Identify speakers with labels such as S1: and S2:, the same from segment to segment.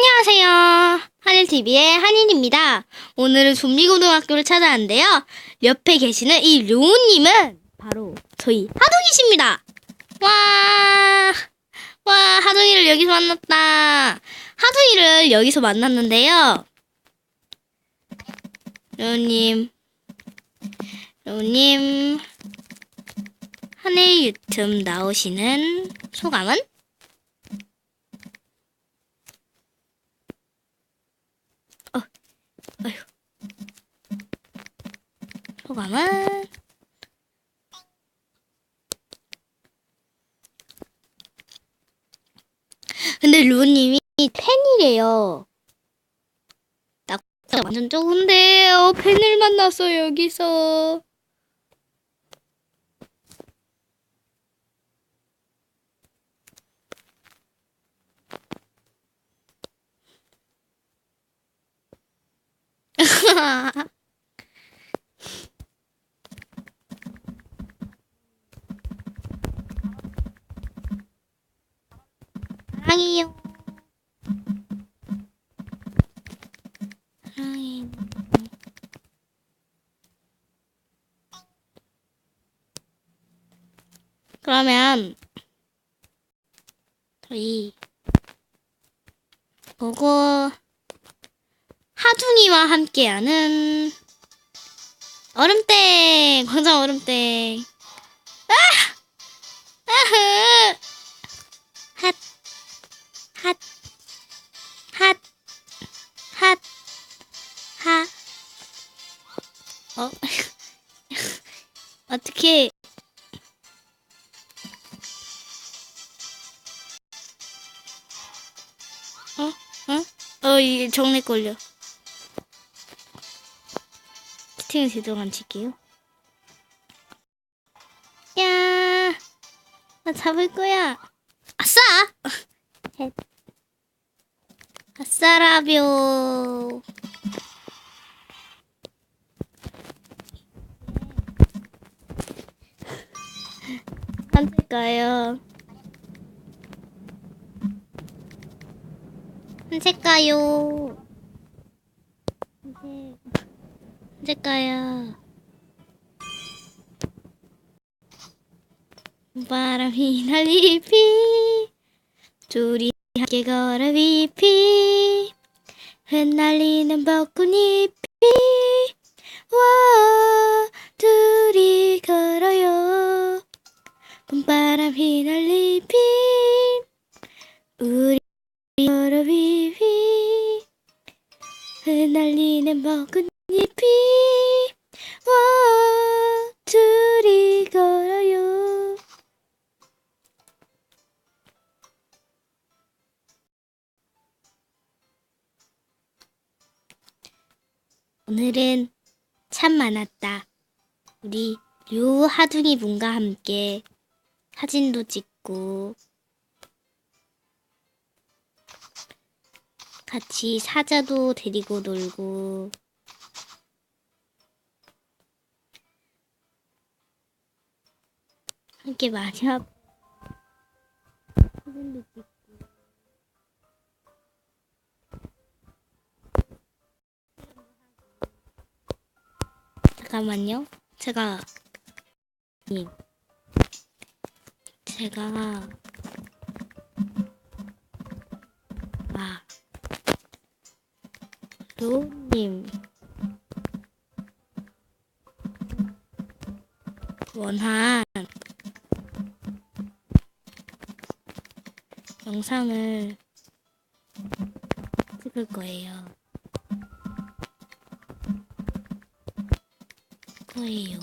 S1: 안녕하세요. 하늘TV의 한일입니다. 오늘은 좀비고등학교를 찾아왔는데요. 옆에 계시는 이 료우님은 바로 저희 하동이십니다. 와, 와, 하동이를 여기서 만났다. 하동이를 여기서 만났는데요. 료우님, 료우님, 하늘 유튜브 나오시는 소감은? 어휴. 소감은? 근데 루님이 팬이래요. 나 완전 좋은데요. 팬을 만났어 여기서. 사랑해요. 그러면 저희 그거 하둥이와 함께하는 얼음땡 광장 얼음땡 아! 아흐! 핫 핫, 핫, 핫, 하. 어? 어떻게. 어? 어? 어, 이게 정리 걸려. 스팅을 제대로 안 칠게요. 야, 나 잡을 거야. 아싸! 헷. 아싸라뷰. 한색가요. 한색가요. 한색. 한색가요. 바람이 날리피 둘이 함께 걸어 위피 흩날리는 벚꽃잎이 와 둘이 걸어요. 봄바람 휘날리피 우리 걸어 위피 흩날리는 벚꽃 오늘은 참 많았다. 우리 류하둥이 분과 함께 사진도 찍고 같이 사자도 데리고 놀고 함께 많이 하고 사진도 찍고 잠깐만요. 제가 님 제가 아 로우님 원한 영상을 찍을 거예요. 거예요.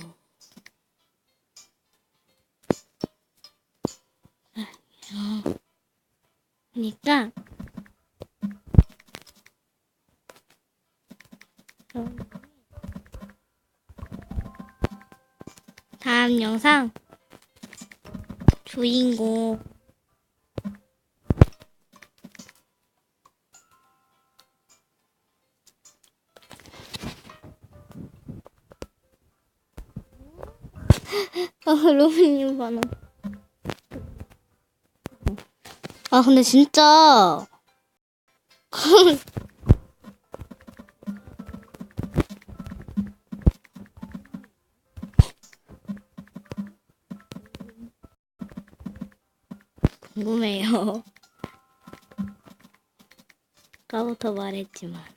S1: 아, 그러니까 다음 영상 주인공 아, 로빈님 반응. 아, 근데 진짜 궁금해요. 아까부터 말했지만.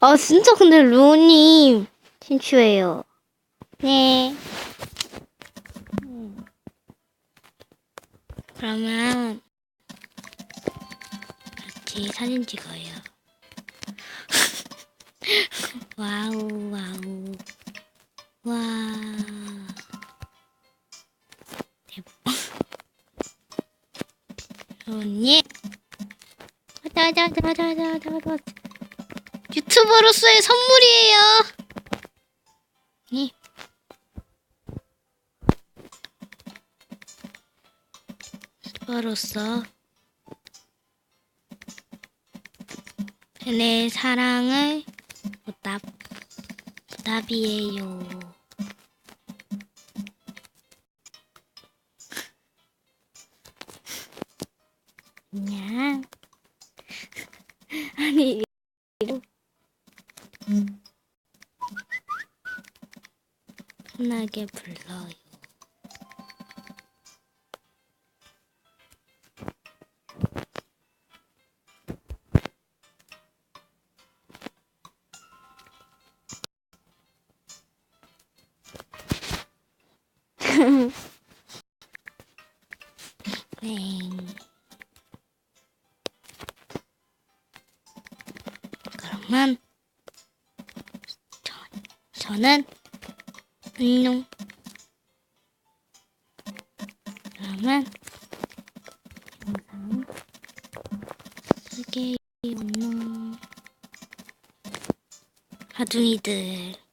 S1: 아, 진짜 근데 루님 친추해요. 네. 음. 그러면 같이 사진 찍어요. 와우, 와우. 와. 대박. 루님. 자자자자자자자. 유튜버로서의 선물이에요. 네. 유튜버로서 내 사랑을 보답 보답이에요. 그냥 아니 편하게 불러요. 네. 그러면 저, 저는 안녕. 그러면 영상 쓰게 안녕. 하둥이들.